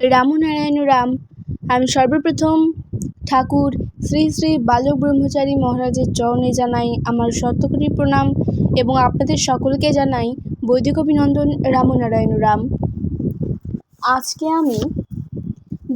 রামনারায়ণ রাম আমি সর্বপ্রথম ঠাকুর শ্রী শ্রী বালক ব্রহ্মচারী মহারাজের চরণে জানাই আমার শতকোটি প্রণাম এবং আপনাদের সকলকে জানাই বৈদিক অভিনন্দন রামনারায়ণ রাম আজকে আমি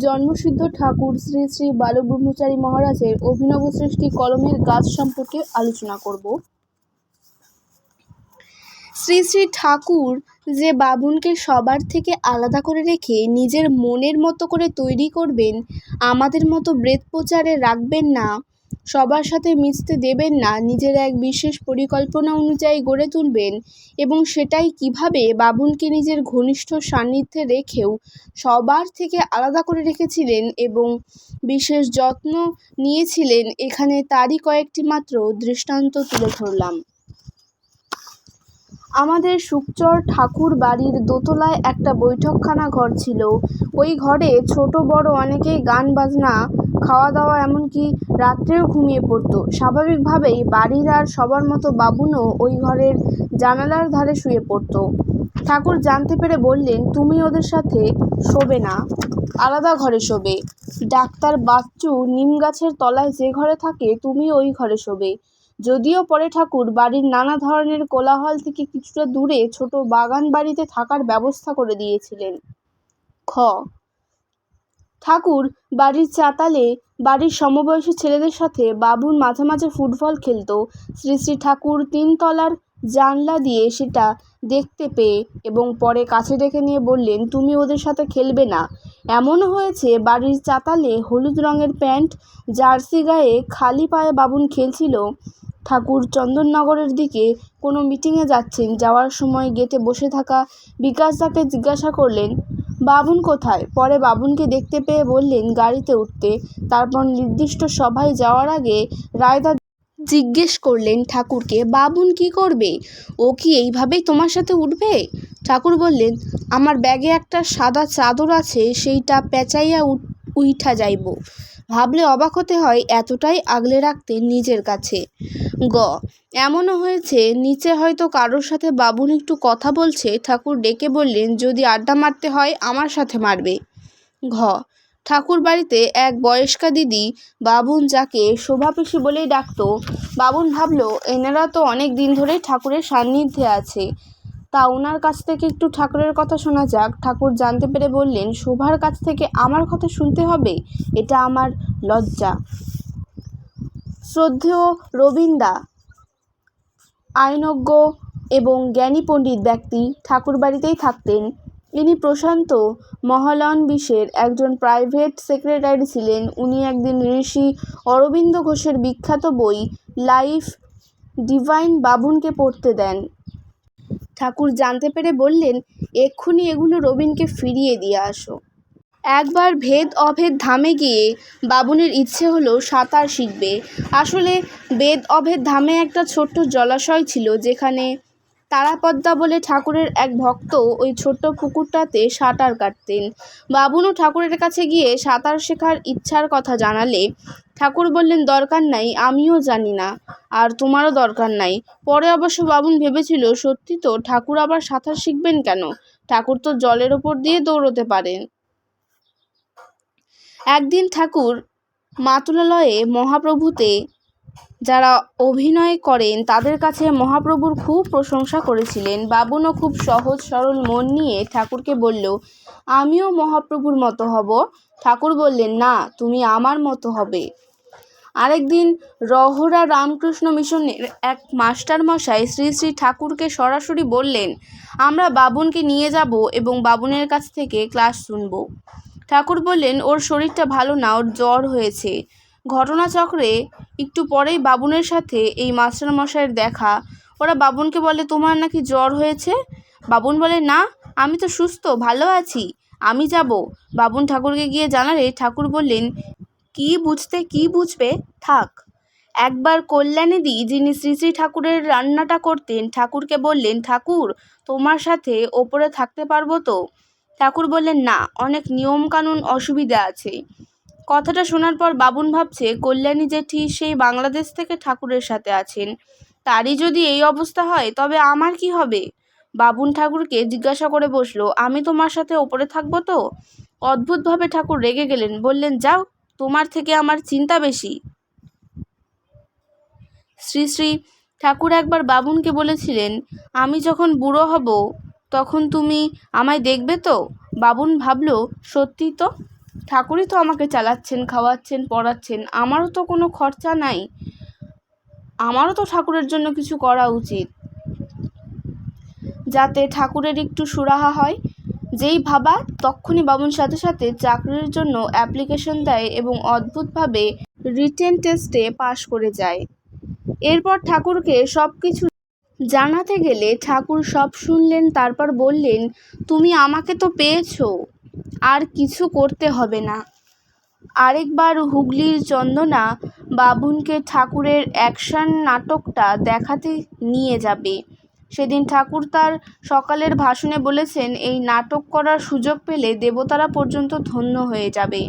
জন্মসিদ্ধ ঠাকুর শ্রী শ্রী বালক ব্রহ্মচারী মহারাজের অভিনব সৃষ্টি কলমের গাছ সম্পর্কে আলোচনা করব। শ্রী শ্রী ঠাকুর যে বাবুনকে সবার থেকে আলাদা করে রেখে নিজের মনের মতো করে তৈরি করবেন, আমাদের মতো ব্রেত প্রচারে রাখবেন না, সবার সাথে মিশতে দেবেন না, নিজের এক বিশেষ পরিকল্পনা অনুযায়ী গড়ে তুলবেন এবং সেটাই কীভাবে বাবুনকে নিজের ঘনিষ্ঠ সান্নিধ্যে রেখেও সবার থেকে আলাদা করে রেখেছিলেন এবং বিশেষ যত্ন নিয়েছিলেন, এখানে তারই কয়েকটি মাত্র দৃষ্টান্ত তুলে ধরলাম। আমাদের সুকচর ঠাকুর বাড়ির দোতলায় একটা বৈঠকখানা ঘর ছিল। ওই ঘরে ছোট বড় অনেকেই গান বাজনা খাওয়া দাওয়া এমনকি রাত্রেও ঘুমিয়ে পড়তো। স্বাভাবিকভাবেই বাড়ির আর সবার মতো বাবুনও ওই ঘরের জানালার ধারে শুয়ে পড়তো। ঠাকুর জানতে পেরে বললেন, তুমি ওদের সাথে শোবে না। আলাদা ঘরে শোবে। ডাক্তার বাচ্চু নিম গাছের তলায় যে ঘরে থাকে, তুমি ওই ঘরে শোবে। যদিও পরে ঠাকুর বাড়ির নানা ধরনের কোলাহল থেকে কিছুটা দূরে ছোট বাগান বাড়িতে থাকার ব্যবস্থা করে দিয়েছিলেন। খ। ঠাকুর বাড়ির চাতালে বাড়ির সমবয়সী ছেলেদের সাথে বাবুন মাঝে মাঝে ফুটবল খেলতো। শ্রী শ্রী ঠাকুর তিনতলার জানলা দিয়ে সেটা দেখতে পেয়ে এবং পরে কাছে ডেকে নিয়ে বললেন, তুমি ওদের সাথে খেলবে না। এমনও হয়েছে বাড়ির চাতালে হলুদ রঙের প্যান্ট, জার্সি গায়ে খালি পায়ে বাবুন খেলছিল। ঠাকুর চন্দননগরের দিকে কোনো মিটিংয়ে যাচ্ছেন। যাওয়ার সময় গেটে বসে থাকা বিকাশ দাকে জিজ্ঞাসা করলেন, বাবুন কোথায়? পরে বাবুনকে দেখতে পেয়ে বললেন, গাড়িতে উঠতে। তারপর নির্দিষ্ট সভায় যাওয়ার আগে রায়দা জিজ্ঞেস করলেন ঠাকুরকে, বাবুন কি করবে? ও কি এইভাবেই তোমার সাথে উঠবে? ঠাকুর বললেন, আমার ব্যাগে একটা সাদা চাদর আছে, সেইটা পেঁচাইয়া উইঠা যাইব। ভাবলে অবাক হতে হয় এতটাই আগলে রাখতেন নিজের কাছে। গ, এমনও হয়েছে, নিচে হয়তো কারোর সাথে বাবুন একটু কথা বলছে, ঠাকুর ডেকে বললেন, যদি আড্ডা মারতে হয়, আমার সাথে মারবে। ঘ, ঠাকুর বাড়িতে এক বয়স্কা দিদি বাবুন যাকে শোভাপিসি বলেই ডাকতো, বাবুন ভাবলো, এনারা তো অনেক দিন ধরেই ঠাকুরের সান্নিধ্যে আছে। তা ওনার কাছ থেকে একটু ঠাকুরের কথা শোনা যাক। ঠাকুর জানতে পেরে বললেন, শোভার কাছ থেকে আমার কথা শুনতে হবে? এটা আমার লজ্জা। শ্রদ্ধেয় রবীন্দা, আইনজ্ঞ এবং জ্ঞানী পণ্ডিত ব্যক্তি ঠাকুর বাড়িতেই থাকতেন। ইনি প্রশান্ত মহলানবিশের একজন প্রাইভেট সেক্রেটারি ছিলেন। উনি একদিন ঋষি অরবিন্দ ঘোষের বিখ্যাত বই, লাইফ ডিভাইন বাবুনকে পড়তে দেন। ঠাকুর জানতে পেরে বললেন, এক্ষুনি এগুলো রবিনকে ফিরিয়ে দিয়ে আসো। একবার ভেদ অভেদ ধামে গিয়ে বাবুনের ইচ্ছে হলো সাঁতার শিখবে। আসলে বেদ অভেদ ধামে একটা ছোট্ট জলাশয় ছিল যেখানে তারাপদ্মা বলে ঠাকুরের এক ভক্ত ওই ছোট্ট পুকুরটাতে সাঁতার কাটতেন। বাবুনও ঠাকুরের কাছে গিয়ে সাঁতার শেখার ইচ্ছার কথা জানালে ঠাকুর বললেন, দরকার নাই, আমিও জানি না, আর তোমারও দরকার নাই। পরে অবশ্য বাবুন ভেবেছিল, সত্যি তো, ঠাকুর আবার সাঁতার শিখবেন কেন? ঠাকুর তো জলের ওপর দিয়ে দৌড়তে পারেন। একদিন ঠাকুর মাতুলালয়ে মহাপ্রভুতে যারা অভিনয় করেন, তাদের কাছে মহাপ্রভুর খুব প্রশংসা করেছিলেন। বাবুনও খুব সহজ, সরল মন নিয়ে ঠাকুরকে বলল, আমিও মহাপ্রভুর মতো হব। ঠাকুর বললেন, না, তুমি আমার মতো হবে। আরেকদিন রহরা রামকৃষ্ণ মিশনের এক মাস্টার মশাই শ্রী শ্রী ঠাকুরকে সরাসরি বললেন, আমরা বাবুনকে নিয়ে যাব এবং বাবুনের কাছ থেকে ক্লাস শুনব। ঠাকুর বললেন, ওর শরীরটা ভালো না, ওর জ্বর হয়েছে। ঘটনাচক্রে একটু পরেই বাবুনের সাথে এই মাস্টারমশাইয়ের দেখা। ওরা বাবুনকে বলে, তোমার নাকি জ্বর হয়েছে? বাবুন বলে, না, আমি তো সুস্থ, ভালো আছি, আমি যাব। বাবুন ঠাকুরকে গিয়ে জানালে, ঠাকুর বললেন, কি বুঝতে, কি বুঝবে? থাক। একবার কল্যাণীদি, যিনি শ্রী শ্রী ঠাকুরের রান্নাটা করতেন, ঠাকুরকে বললেন, ঠাকুর, তোমার সাথে ওপরে থাকতে পারব তো? ঠাকুর বললেন, না, অনেক নিয়মকানুন অসুবিধা আছে। কথাটা শোনার পর বাবুন ভাবছে, কল্যাণী জেঠি সেই বাংলাদেশ থেকে ঠাকুরের সাথে আছেন। তারই যদি এই অবস্থা হয়, তবে আমার কি হবে? বাবুন ঠাকুরকে জিজ্ঞাসা করে বসল, আমি তোমার সাথে ওপরে থাকব তো? অদ্ভুতভাবে ঠাকুর রেগে গেলেন। বললেন, যাও, তোমার থেকে আমার চিন্তা বেশি। শ্রী শ্রী, ঠাকুর একবার বাবুনকে বলেছিলেন, আমি যখন বুড়ো হব, তখন তুমি আমায় দেখবে তো? বাবুন ভাবলো সত্যি তো? ঠাকুরই তো আমাকে চালাচ্ছেন, খাওয়াচ্ছেন, পড়াচ্ছেন। আমারও তো কোনো খরচা নাই। আমারও তো ঠাকুরের জন্য কিছু করা উচিত। যাতে ঠাকুরের একটু সুরাহা হয়, যেই ভাবা তক্ষুনি বাবুন সাথে সাথে চাকরির জন্য অ্যাপ্লিকেশন দেয় এবং অদ্ভুতভাবে রিটেন টেস্টে পাশ করে যায়। এরপর ঠাকুরকে সব কিছু জানাতে গেলে ঠাকুর সব শুনলেন, তারপর বললেন, তুমি আমাকে তো পেয়েছ। আর কিছু করতে হবে না। আরেকবার হুগলির চন্দনা বাবুনকে ঠাকুরের অ্যাকশন নাটকটা দেখাতে নিয়ে যাবে। সেদিন ঠাকুর তার সকালের ভাষণে বলেছেন, এই নাটক করার সুযোগ পেলে দেবতারা পর্যন্ত ধন্য হয়ে যাবে।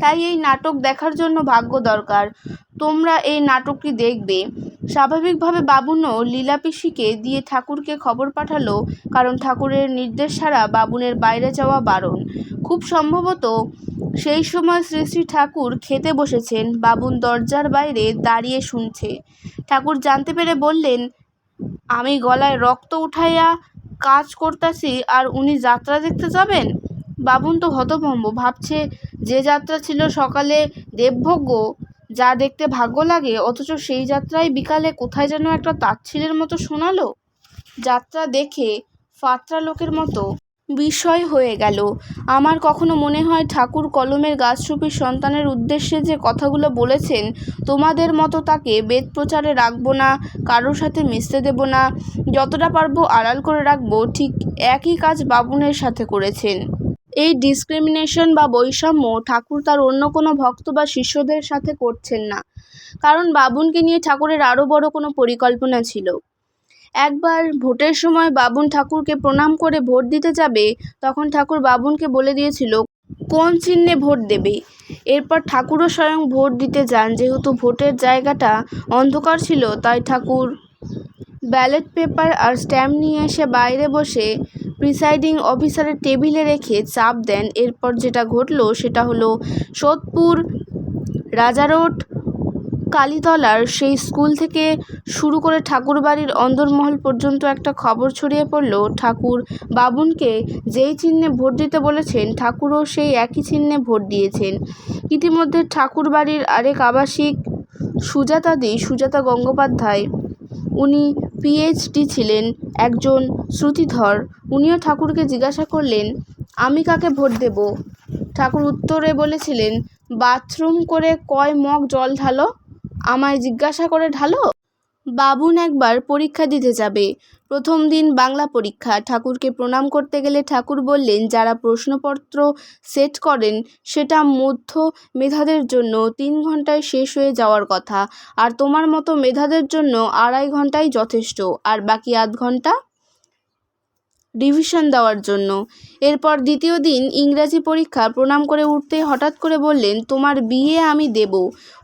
তাই এই নাটক দেখার জন্য ভাগ্য দরকার। তোমরা এই নাটকটি দেখবে। স্বাভাবিকভাবে বাবুনও লীলা পিসিকে দিয়ে ঠাকুরকে খবর পাঠালো কারণ ঠাকুরের নির্দেশ ছাড়া বাবুনের বাইরে যাওয়া বারণ। খুব সম্ভবত সেই সময় শ্রী শ্রী ঠাকুর খেতে বসেছেন, বাবুন দরজার বাইরে দাঁড়িয়ে শুনছে। ঠাকুর জানতে পেরে বললেন, আমি গলায় রক্ত উঠাইয়া কাজ করতাছি আর উনি যাত্রা দেখতে যাবেন? বাবুন তো হতভম্ব, ভাবছে যে যাত্রা ছিল সকালে দেবভোগ্য যা দেখতে ভাগ্য লাগে, অথচ সেই যাত্রায় বিকালে কোথায় যেন একটা তাচ্ছিলের মতো শোনালো? যাত্রা দেখে ফাত্রা লোকের মতো বিষয় হয়ে গেল। আমার কখনো মনে হয় ঠাকুর কলমের গাছরূপী সন্তানের উদ্দেশ্যে যে কথাগুলো বলেছেন, তোমাদের মতো তাকে বেদ প্রচারে রাখব না, কারোর সাথে মিশতে দেব না, যতটা পারব আড়াল করে রাখব, ঠিক একই কাজ বাবুনের সাথে করেছেন। এই ডিসক্রিমিনেশন বা বৈষম্য ঠাকুর তার অন্য কোনো ভক্ত বা শিষ্যদের সাথে করছেন না। কারণ বাবুনকে নিয়ে ঠাকুরের আরও বড় কোনো পরিকল্পনা ছিল। একবার ভোটের সময় বাবুন ঠাকুরকে প্রণাম করে ভোট দিতে যাবে, তখন ঠাকুর বাবুনকে বলে দিয়েছিল, কোন চিহ্নে ভোট দেবে? এরপর ঠাকুরও স্বয়ং ভোট দিতে যান। যেহেতু ভোটের জায়গাটা অন্ধকার ছিল, তাই ঠাকুর ব্যালট পেপার আর স্ট্যাম্প নিয়ে এসে বাইরে বসে প্রিসাইডিং অফিসারের টেবিলে রেখে চাপ দেন। এরপর যেটা ঘটলো সেটা হলো সোদপুর রাজারোড কালীতলার সেই স্কুল থেকে শুরু করে ঠাকুরবাড়ির অন্দরমহল পর্যন্ত একটা খবর ছড়িয়ে পড়ল। ঠাকুর বাবুনকে যেই চিহ্নে ভোট দিতে বলেছেন, ঠাকুরও সেই একই চিহ্নে ভোট দিয়েছেন। ইতিমধ্যে ঠাকুরবাড়ির আরেক আবাসিক সুজাতাদি সুজাতা গঙ্গোপাধ্যায়, উনি পিএইচডি ছিলেন একজন শ্রুতিধর। উনিও ঠাকুরকে জিজ্ঞাসা করলেন, আমি কাকে ভোট দেব? ঠাকুর উত্তরে বলেছিলেন, বাথরুম করে কয় মগ জল ঢালো? আমায় জিজ্ঞাসা করে ঢালো? বাবুন একবার পরীক্ষা দিতে যাবে। প্রথম দিন বাংলা পরীক্ষা। ঠাকুরকে প্রণাম করতে গেলে ঠাকুর বললেন, যারা প্রশ্নপত্র সেট করেন, সেটা মধ্য মেধাদের জন্য তিন ঘন্টায় শেষ হয়ে যাওয়ার কথা। আর তোমার মতো মেধাদের জন্য আড়াই ঘন্টাই যথেষ্ট। আর বাকি আধ ঘণ্টা রিভিশন দেওয়ার জন্য। এরপর দ্বিতীয় দিন ইংরাজি পরীক্ষা প্রণাম করে উঠতে হঠাৎ করে বললেন, তোমার বিয়ে আমি দেব।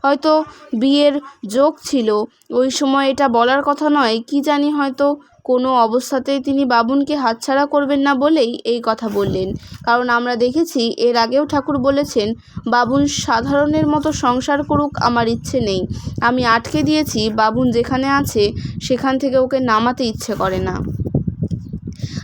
হয়তো বিয়ের যোগ ছিল। ওই সময় এটা বলার কথা নয়, কি জানি হয়তো কোনো অবস্থাতেই তিনি বাবুনকে হাতছাড়া করবেন না বলেই এই কথা বললেন। কারণ আমরা দেখেছি, এর আগেও ঠাকুর বলেছেন, বাবুন সাধারণের মতো সংসার করুক, আমার ইচ্ছে নেই। আমি আটকে দিয়েছি, বাবুন যেখানে আছে, সেখান থেকে ওকে নামাতে ইচ্ছে করে না।